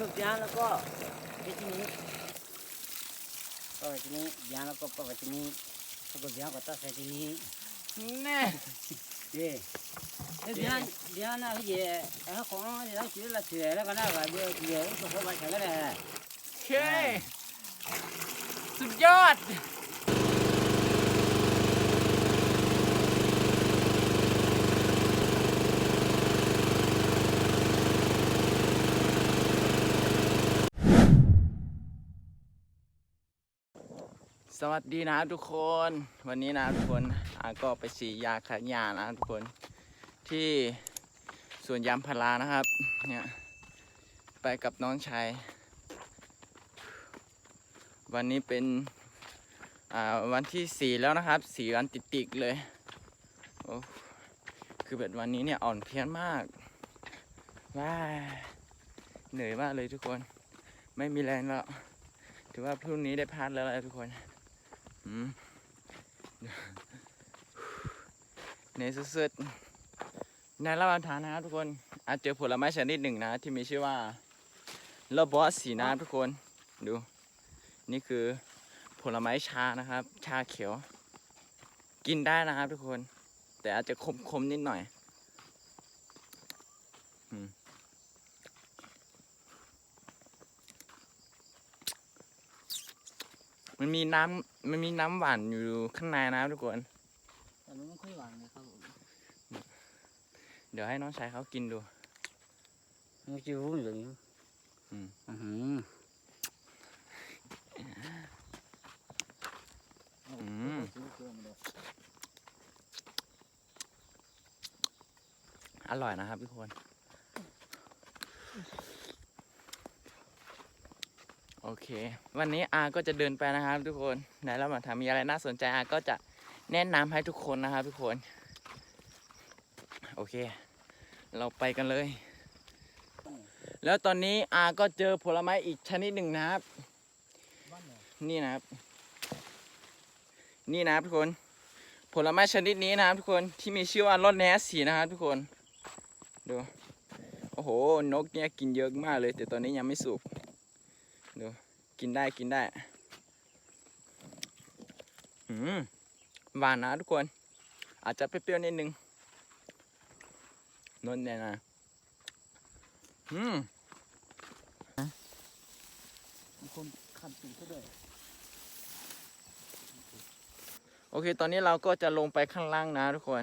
ลูกยางแล้วก็ไอ้ที่นี้ก็ไอ้ที่นี้ยางแล้วก็ปอกไอ้ที่นี้แล้วก็ยางก็ตัดใส่ที่นี้แน่เย่เดี๋ยางยางน่ะเย่ไอ้ของไอ้เราซื้อละเสือแล้วก็น่าก็เดี๋ยวเดี๋ยวก็พอไปใช้ก็ได้โอเคสุดยอด สวัสดีนะทุกคน วันนี้นะทุกคนอาก็ไปฉีดยาขัดยานะทุกคนที่สวนยางพารานะครับ เนี่ยไปกับน้องชายวันนี้เป็นวันที่สี่แล้วนะครับสี่วันติดๆเลยโอ้คือแบบวันนี้เนี่ยอ่อนเพลียมากว้าเหนื่อยมากเลยทุกคน ไม่มีแรงแล้ว ถือว่าพรุ่งนี้ได้พักแล้วแหละทุกคน อืมเนื่อสุดๆในระหว่างทางนะครับทุกคนอาจเจอผลไม้ชนิดหนึ่งนะ ที่มีชื่อว่าลบอสสีน้ำทุกคนดู นี่คือผลไม้ชานะครับ ชาเขียว กินได้นะครับทุกคน แต่อาจจะคมๆนิดหน่อย อืม มันมีน้ำมันมีน้ำหวานอยู่ข้างในนะครับทุกคน แต่มันไม่ค่อยหวานนะครับผมเดี๋ยวให้น้องชายเขากินดู มันจะรู้เลยอืม อือหืออืมอร่อยนะครับทุกคน โอเค วันนี้อาก็จะเดินไปนะครับทุกคนในระหว่างทางมีอะไรน่าสนใจอาก็จะแนะนำให้ทุกคนนะครับทุกคน โอเค เราไปกันเลย แล้วตอนนี้อาก็เจอผลไม้อีกชนิดหนึ่งนะครับ นี่นะครับ นี่นะครับทุกคน ผลไม้ชนิดนี้นะครับทุกคนที่มีชื่อว่ารสแนสสีนะครับทุกคน ดู โอ้โห นกเนี่ยกินเยอะมากเลย แต่ตอนนี้ยังไม่สุก กินได้กินได้ อืมหวานนะทุกคน อาจจะเปรี้ยวๆนิดนึงนนเนี่ยนะ อืมมีคนขับถึงเขาด้วยโอเค ตอนนี้เราก็จะลงไปข้างล่างนะทุกคน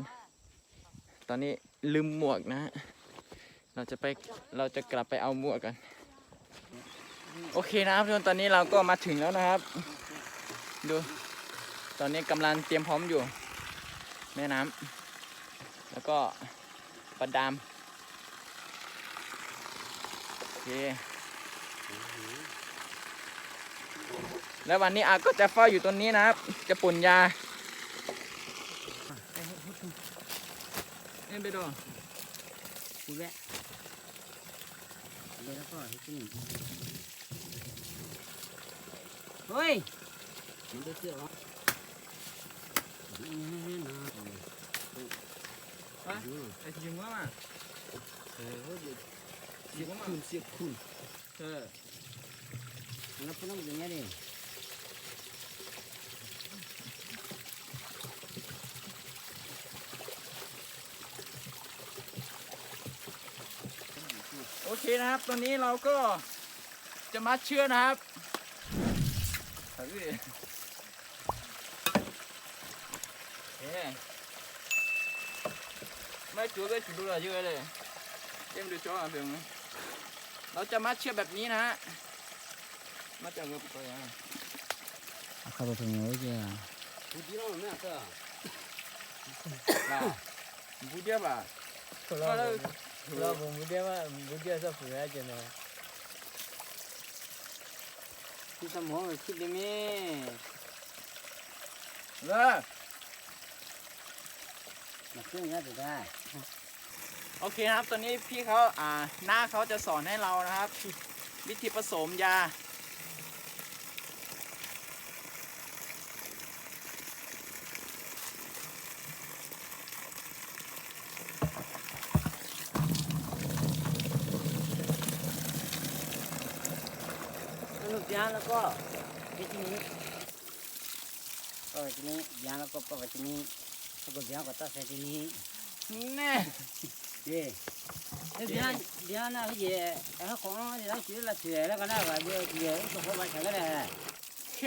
ตอนนี้ลืมหมวกนะฮะเราจะไป เราจะกลับไปเอาหมวกกัน โอเคนะครับทุกคนตอนนี้เราก็มาถึงแล้วนะครับ ดู ตอนนี้กำลังเตรียมพร้อมอยู่ แม่น้ำแล้วก็ประดามโอเคแล้ววันนี้อาก็จะเฝ้าอยู่ตรงนี้นะครับ จะปุ่นยาเอ็นไปดูกูแวะแล้วก็ที่นี่ เฮ้ยมันได้เสื้อวะไอ้ยิงว่ามาโอ้ยยิงว่ามาคุณเสียคุณเออแล้วพนักอย่างเงี้ยดิโอเคนะครับ ตอนนี้เราก็จะมัดเชือกนะครับ เฮ้ยเอ๊ะไม่จุดก็จุดดูอะไรเยอะเลยเต็มดูจออะเพียงเราจะมัดเชือกแบบนี้นะฮะมัดจากมือไปอะเขาไปถึงไหนจ้ะกูจีเราไม่เอาบ่าบูเดียบ่าเราเรา ผมบุเดียว่าบุเดียจะฝืนอะไรเนาะที่สมองคิดดิมีเลิกมาขึ้นก็จะได้ โอเคนะครับ ตอนนี้พี่เขาอ่าหน้าเขาจะสอนให้เรานะครับ วิธีผสมยา โ bien แล้วก็เฮ็ดที่นี้ก็ที่นี้ bien แล้วก็ปะที่นี้แล้วก็ bien ก็ตัดใส่ที่นี้แน่เด้เอ้ย bien bien นะเฮ้ยเอ้ของนี่เราชื่อละชื่อแล้วก็น่าก็เดี๋ยวเดี๋ยวก็พอมาใช้กันแหละโอเค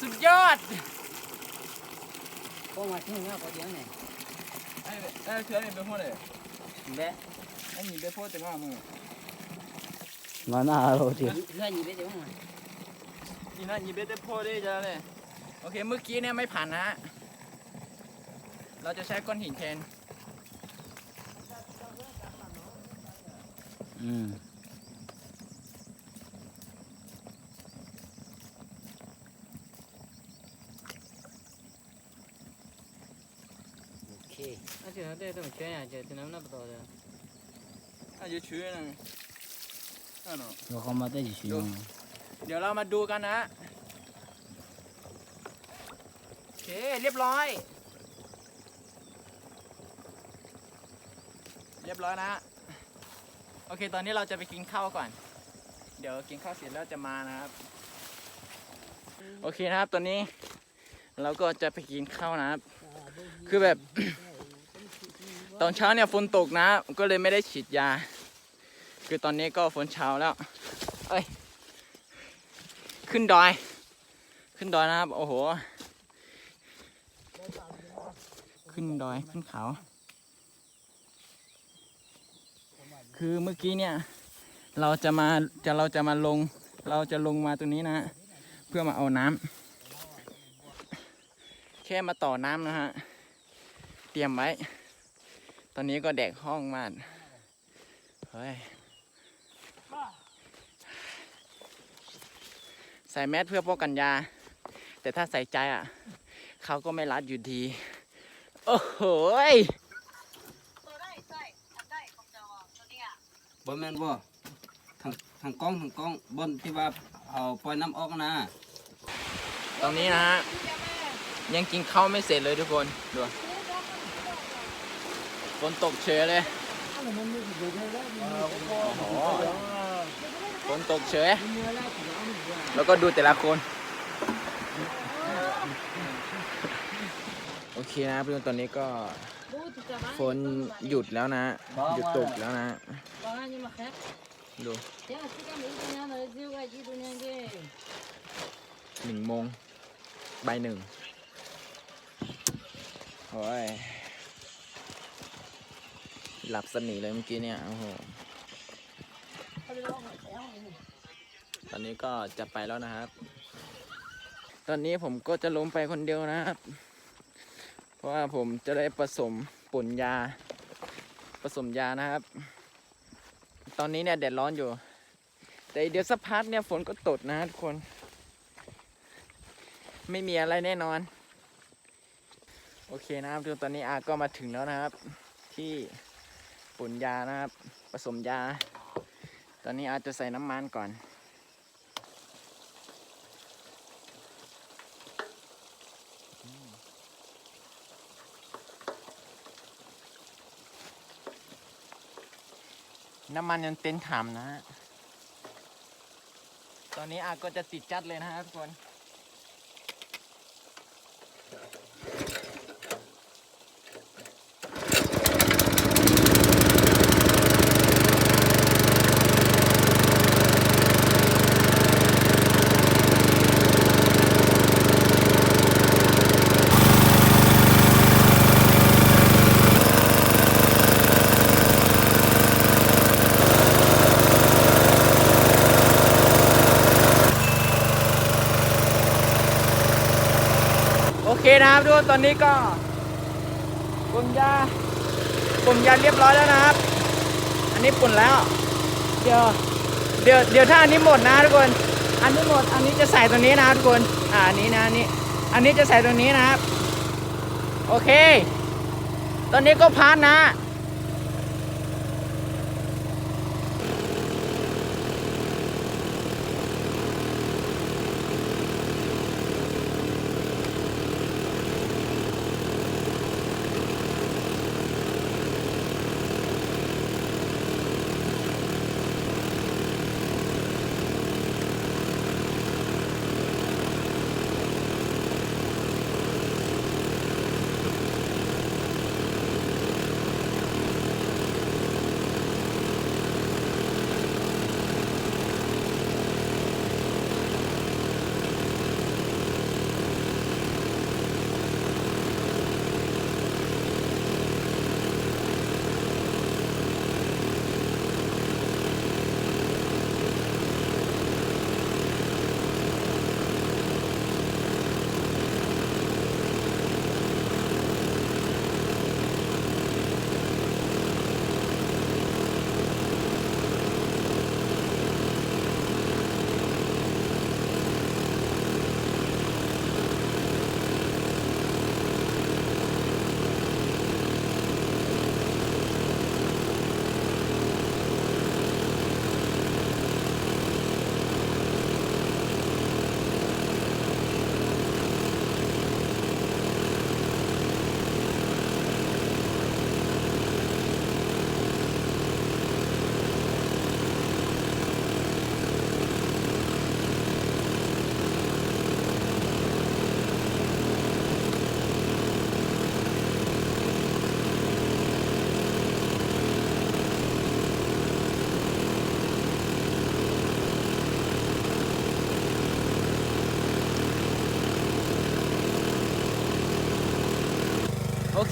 สุดยอดพอมาถึงแล้วก็เดี๋ยวนี่ไอ้ไอ้เชื่อนี่เป็นพ่อเลยแบะไอ้นี่เป็นพ่อแต่ว่ามึง มาหน้าเราดิเพื่อนนี่ไปเดี๋ยวมา นี่นะนี่เป็นพ่อได้จ้าเลยโอเค เมื่อกี้เนี่ยไม่ผ่านนะ เราจะใช้ก้อนหินแทน อืมโอเค 而且它这种圈呀，就只能那不到的。 อาจจะชื้นนะนั่น เนาะเราเขามาได้กี่ชั่วโมงเดี๋ยวเรามาดูกันนะโอเคเรียบร้อย เรียบร้อยนะ โอเค ตอนนี้เราจะไปกินข้าวก่อน เดี๋ยวกินข้าวเสร็จแล้วจะมานะครับ โอเคนะครับตอนนี้เราก็จะไปกินข้าวนะครับ คือแบบ ตอนเช้าเนี่ยฝนตกนะ ก็เลยไม่ได้ฉีดยา คือตอนนี้ก็ฝนเช้าแล้ว เอ้ย ขึ้นดอย ขึ้นดอยนะครับ โอ้โห ขึ้นดอยขึ้นเขา คือเมื่อกี้เนี่ย เราจะมาจะเราจะมาลง เราจะลงมาตรงนี้นะ เพื่อมาเอาน้ำแค่มาต่อน้ำนะฮะ เตรียมไว้ ตอนนี้ก็แดกห้องมากเฮ้ย ใส่แมสเพื่อป้องกันยา แต่ถ้าใส่ใจอะ เขาก็ไม่รัดอยู่ดี โอ้โหยบนแม่นบ่ทางทางกล้องทางกล้องบนที่ว่าเอาปล่อยน้ำออกนะตอนนี้นะฮะ ยังกินข้าวไม่เสร็จเลยทุกคน ดูฝนตกเฉยเลยโอ้โหฝนตกเฉย แล้วก็ดูแต่ละคน โอเคนะครับทุกคนตอนนี้ก็ฝนหยุดแล้วนะ หยุดตกแล้วนะดูหนึ่งโมงใบหนึ่งโอ้ยหลับสนิทเลยเมื่อกี้เนี่ย โอ้โห ตอนนี้ก็จะไปแล้วนะครับ ตอนนี้ผมก็จะลงไปคนเดียวนะครับ เพราะว่าผมจะได้ผสมปุ่นยา ผสมยานะครับ ตอนนี้เนี่ยแดดร้อนอยู่ แต่เดี๋ยวสักพักเนี่ยฝนก็ตกนะทุกคน ไม่มีอะไรแน่นอน โอเคนะครับทุกคนตอนนี้อาก็มาถึงแล้วนะครับ ที่ปุ่นยานะครับ ผสมยา ตอนนี้อาจจะใส่น้ำมันก่อน น้ำมันยังเต็นถังนะฮะ ตอนนี้อาก็จะติดจัดเลยนะฮะทุกคน นะครับทุกคนตอนนี้ก็ปุ่มยาปุ่มยาเรียบร้อยแล้วนะครับ อันนี้ปุ่นแล้ว เดี๋ยวเดี๋ยวเดี๋ยวถ้าอันนี้หมดนะทุกคน อันนี้หมด อันนี้จะใส่ตรงนี้นะทุกคน อ่าอันนี้นะอันนี้อันนี้จะใส่ตรงนี้นะครับ โอเค ตอนนี้ก็พันนะ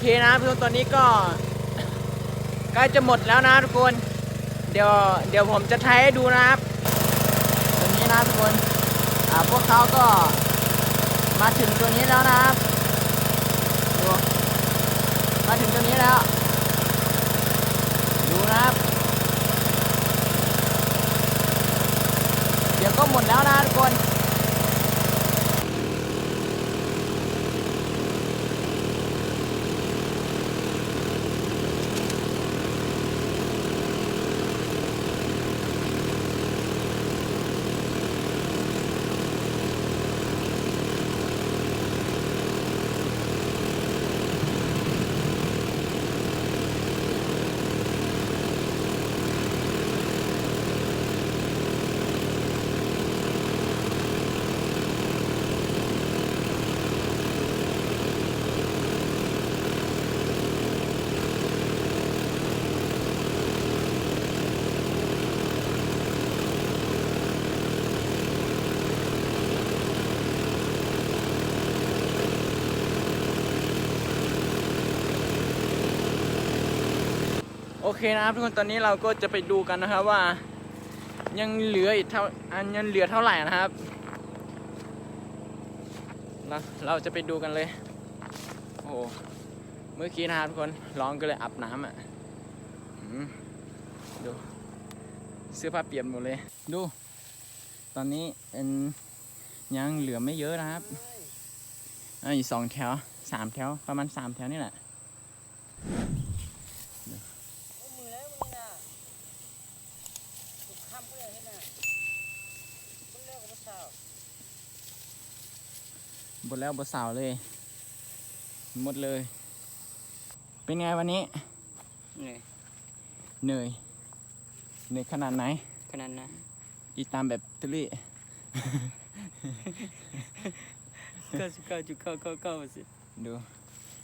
เคนะทุกคนตอนนี้ก็ใกล้จะหมดแล้วนะทุกคน เดี๋ยวเดี๋ยวผมจะใช้ให้ดูนะครับตัวนี้นะทุกคนอ่าพวกเขาก็มาถึงตัวนี้แล้วนะครับดูมาถึงตัวนี้แล้ว ดูนะครับ เดี๋ยวก็หมดแล้วนะทุกคน เคนะครับทุกคนตอนนี้เราก็จะไปดูกันนะครับว่า ยังเหลืออีกเท่าอันยังเหลือเท่าไหร่นะครับเราเราจะไปดูกันเลย โอ้โหเมื่อกี้นะครับทุกคนร้องก็เลยอาบน้ำอะอืมดูเสื้อผ้าเปียกหมดเลย ดู ตอนนี้เป็นยังเหลือไม่เยอะนะครับอะอีกสองแถวสามแถวประมาณสามแถวนี่แหละ มือแล้วมึงน่ะถูกข้ามเพื่อนนี่น่ะคนเลิกกับสาว หมดแล้วบสาวเลย หมดเลย เป็นไงวันนี้เหนื่อยเหนื่อยเหนื่อยขนาดไหน ขนาดนั้นอีตามแบบทุลี่เก้าสิบเก้าจุดเก้าเก้าเก้าสิดู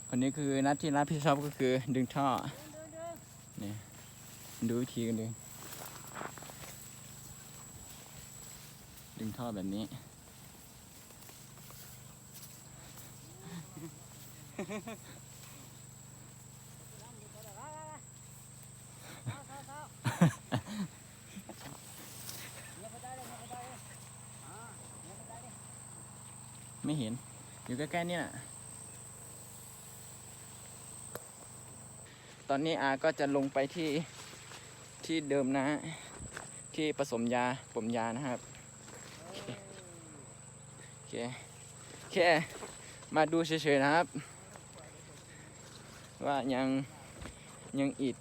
คนนี้คือนัดที่รับผิดชอบก็คือดึงท่อนี่ดูวิธีกันดึงดึงท่อแบบนี้ ไม่เห็น อยู่ใกล้ๆนี่แหละตอนนี้อาก็จะลงไปที่ที่เดิมนะฮะที่ผสมยาผมยานะครับโอเคโอเคมาดูเฉยๆนะครับ ว่ายังยังอีก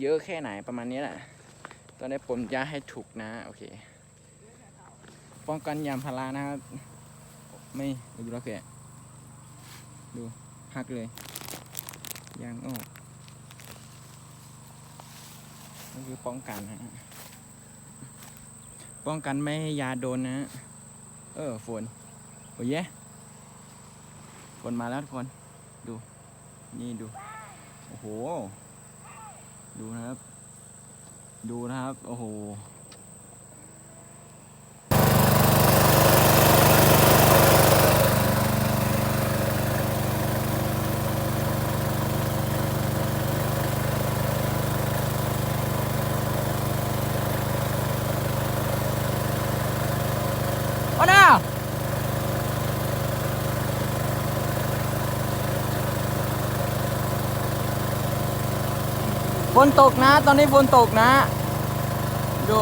เยอะแค่ไหนประมาณนี้แหละตอนนี้ผมยาให้ถูกนะ โอเค ป้องกันยามพารานะครับ ไม่ดูแล้วแกดูหักเลยยางออกนี่คือป้องกันนะฮะป้องกันไม่ให้ยาโดนนะ เออฝนโอ้ยฝนมาแล้วทุกคน นี่ดู โอ้โห ดูนะครับ ดูนะครับ โอ้โห นตกนะ ตอนนี้ฝนตกนะ ดู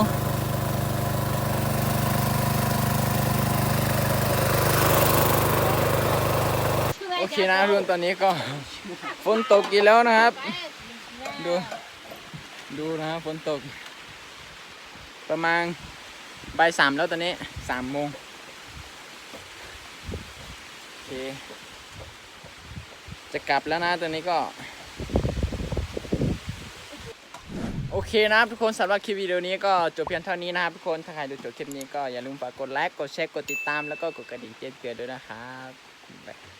โอเคนะทุกนตอนนี้ก็ฝนตกอีกแล้วนะครับ ดู ดูนะครับฝนตก ประมาณบ่ายสามแล้วตอนนี้สามโมงโอเค จะกลับแล้วนะตอนนี้ก็ โอเคนะครับทุกคนสำหรับคลิปวิดีโอนี้ก็จบเพียงเท่านี้นะครับทุกคนถ้าใครดูจบคลิปนี้ก็อย่าลืมฝากกดไลค์กดแชร์กดติดตามแล้วก็กดกระดิ่งแจ้งเตือนด้วยนะครับบ๊ายบาย